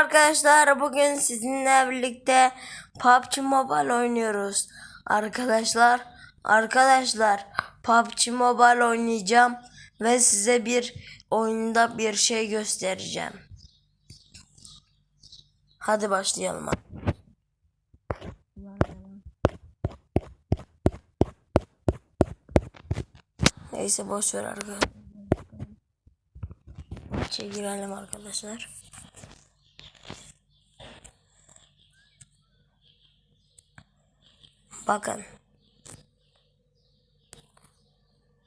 Arkadaşlar bugün sizinle birlikte PUBG Mobile oynuyoruz. Arkadaşlar, arkadaşlar PUBG Mobile oynayacağım ve size bir oyunda bir şey göstereceğim. Hadi başlayalım. Neyse boş ver arkadaşlar. Maça arkadaşlar. Bakın.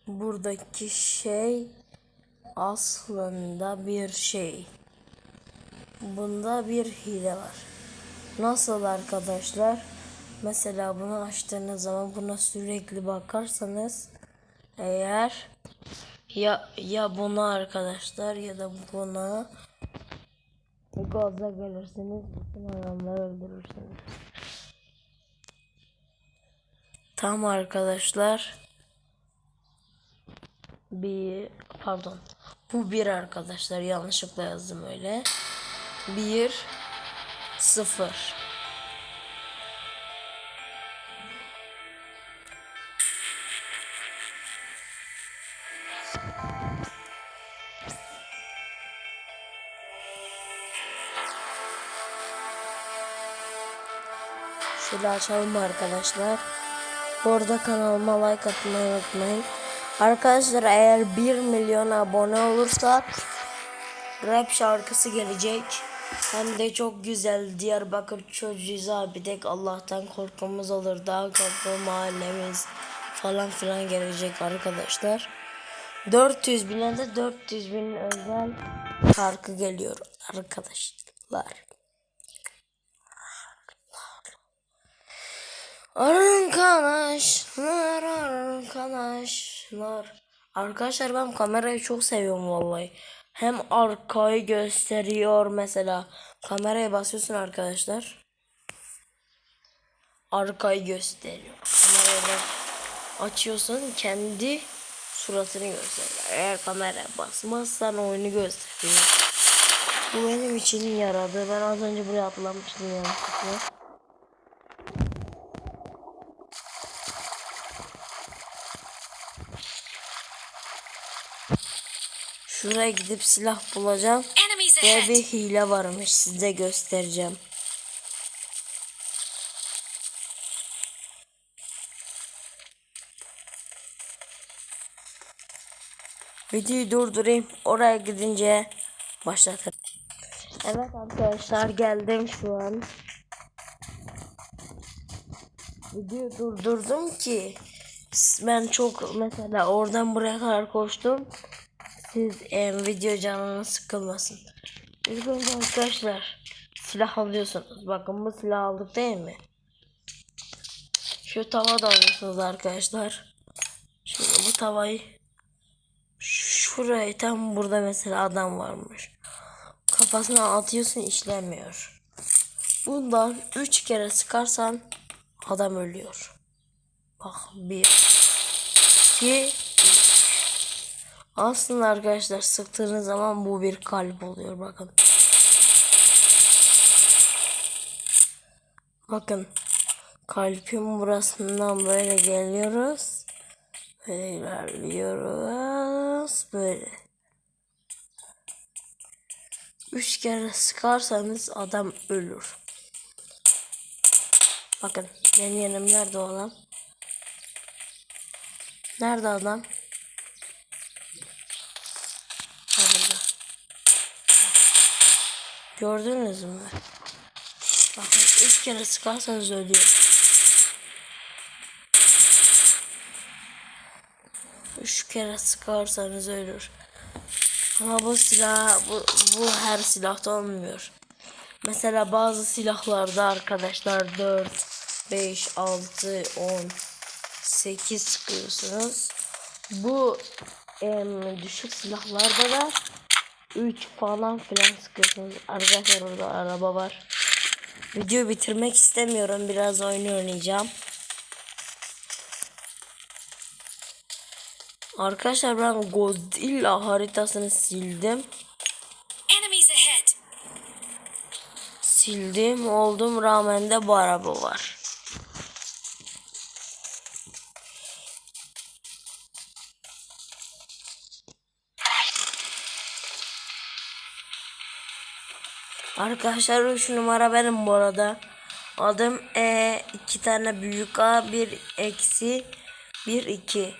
Buradaki şey aslında bir şey. Bunda bir hile var. Nasıl arkadaşlar? Mesela bunu açtığınız zaman buna sürekli bakarsanız eğer ya ya buna arkadaşlar ya da buna gaza gelirseniz bütün adamları öldürürsünüz. Tam arkadaşlar. Bir pardon. Bu bir arkadaşlar yanlışlıkla yazdım öyle. Bir sıfır. Şöyle açalım arkadaşlar. Bu arada kanalıma like atmayı unutmayın. Arkadaşlar eğer 1 milyon abone olursak rap şarkısı gelecek. Hem de çok güzel Diyarbakır çocuğuyuz abi tek Allah'tan korkumuz olur. Daha korkma mahallemiz falan filan gelecek arkadaşlar. 400 bine de 400 bin özel şarkı geliyor arkadaşlar. Arkadaşlar, arkadaşlar. Arkadaşlar ben kamerayı çok seviyorum vallahi. Hem arkayı gösteriyor mesela. Kameraya basıyorsun arkadaşlar. Arkayı gösteriyor. Kamerayı açıyorsun kendi suratını gösteriyor. Eğer kameraya basmazsan oyunu gösteriyor. Bu benim için yaradı. Ben az önce buraya atlamıştım yanlışlıkla. Şuraya gidip silah bulacağım. Ve bir hile varmış size göstereceğim. Videoyu durdurayım. Oraya gidince başlatırım. Evet arkadaşlar geldim şu an. Videoyu durdurdum ki ben çok mesela oradan buraya kadar koştum. Siz em, video canınız sıkılmasın. İlk arkadaşlar silah alıyorsunuz. Bakın bu silah aldık değil mi? Şu tava da alıyorsunuz arkadaşlar. Şimdi bu tavayı şuraya tam burada mesela adam varmış. Kafasına atıyorsun işlemiyor. Bundan 3 kere sıkarsan adam ölüyor. Bak 1 2 aslında arkadaşlar sıktığınız zaman bu bir kalp oluyor bakın. Bakın. Kalbin burasından böyle geliyoruz. Böyle ilerliyoruz. Böyle. Üç kere sıkarsanız adam ölür. Bakın benim yerim nerede o adam? Nerede adam? Gördünüz mü? Bakın üç kere sıkarsanız ölüyor. Üç kere sıkarsanız ölür. Ama bu silah bu, bu her silahta olmuyor. Mesela bazı silahlarda arkadaşlar 4, 5, 6, 10, 8 sıkıyorsunuz. Bu em, düşük silahlarda da 3 falan filan sıkıyorsunuz. Arkadaşlar orada araba var. Video bitirmek istemiyorum. Biraz oyun oynayacağım. Arkadaşlar ben Godzilla haritasını sildim. Sildim oldum rağmen de bu araba var. Arkadaşlar 3 numara benim bu arada. Adım E iki tane büyük A bir eksi bir iki.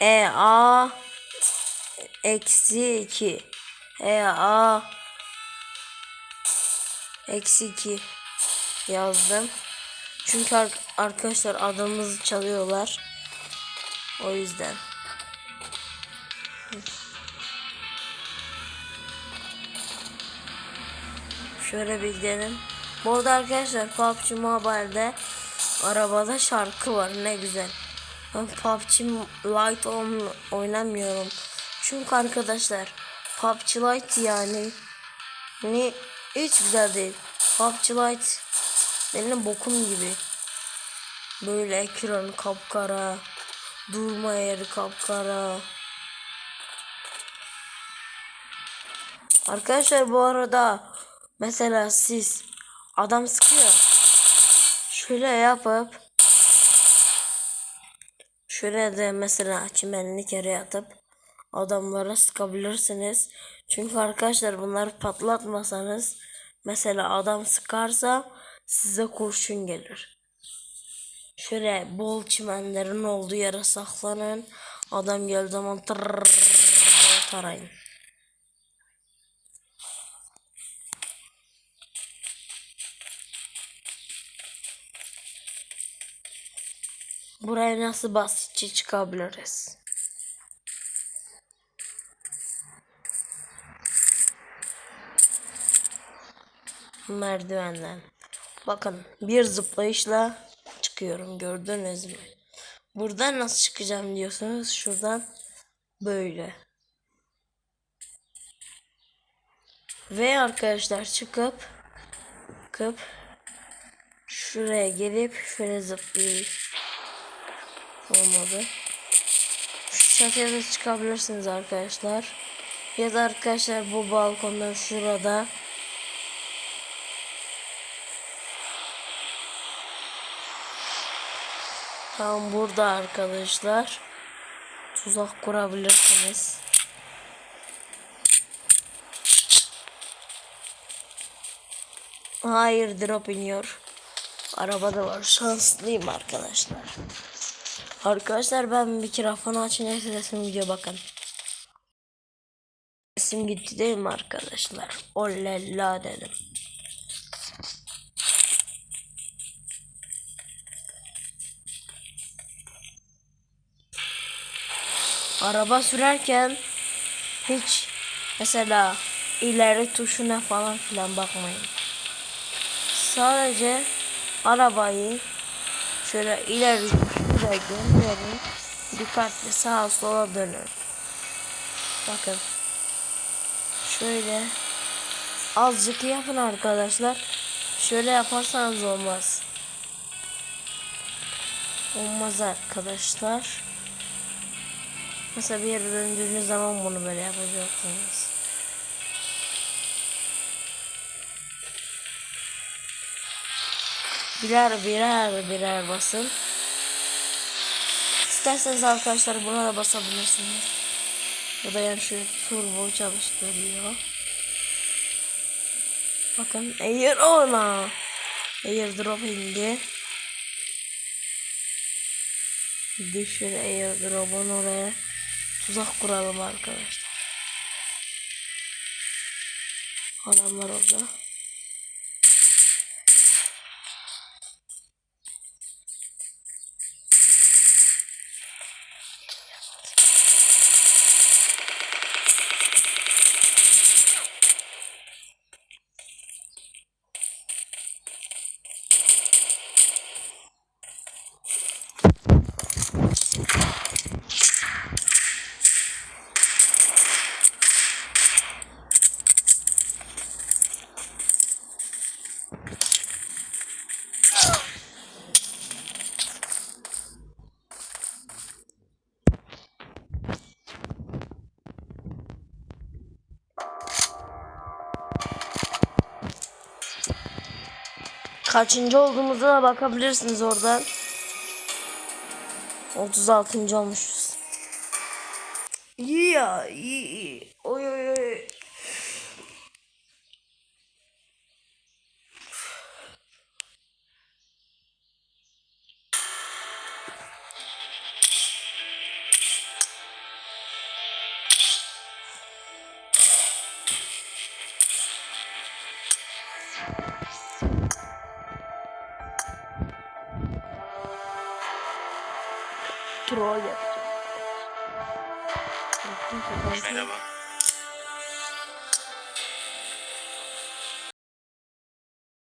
E A eksi iki. E A eksi iki yazdım. Çünkü ar- arkadaşlar adımızı çalıyorlar. O yüzden. Şöyle bir. Bu arada arkadaşlar PUBG Mobile'de arabada şarkı var ne güzel. Ben PUBG Lite oynamıyorum. Çünkü arkadaşlar PUBG Lite yani ne hiç güzel değil. PUBG Lite benim bokum gibi. Böyle ekran kapkara. Durma yeri kapkara. Arkadaşlar bu arada mesela siz adam sıkıyor. Şöyle yapıp şöyle de mesela çimenlik yere yatıp adamlara sıkabilirsiniz. Çünkü arkadaşlar bunları patlatmasanız mesela adam sıkarsa size kurşun gelir. Şöyle bol çimenlerin olduğu yere saklanın. Adam geldiği zaman tarayın. Buraya nasıl basitçe çıkabiliriz? Merdivenden. Bakın bir zıplayışla çıkıyorum gördünüz mü? Buradan nasıl çıkacağım diyorsunuz. Şuradan böyle. Ve arkadaşlar çıkıp çıkıp şuraya gelip şöyle zıplayayım. Olmadı. Şu çatıya da çıkabilirsiniz arkadaşlar. Ya da arkadaşlar bu balkondan şurada Tam burada arkadaşlar. Tuzak kurabilirsiniz. Hayır drop iniyor. Arabada var. Şanslıyım arkadaşlar. Arkadaşlar ben mikrofonu açınca sesim gidiyor bakın. Sesim gitti değil mi arkadaşlar? Olella dedim. Araba sürerken hiç mesela ileri tuşuna falan filan bakmayın. Sadece arabayı şöyle ileri tuşuna gönderin. Dikkatli sağa sola dönün. Bakın. Şöyle azıcık yapın arkadaşlar. Şöyle yaparsanız olmaz. Olmaz arkadaşlar. Mesela bir yere döndüğünüz zaman bunu böyle yapacaksınız. Birer birer birer basın. İsterseniz arkadaşlar buna da basabilirsiniz. Bu da yani şu turbo çalıştırıyor. Bakın air ona. Airdrop indi. Düşür airdrop'un oraya tuzak kuralım arkadaşlar. Adamlar orada. Kaçıncı olduğumuza da bakabilirsiniz oradan. 36. olmuşuz. İyi ya iyi iyi. Oy oy oy. Troll yapacağım. Merhaba.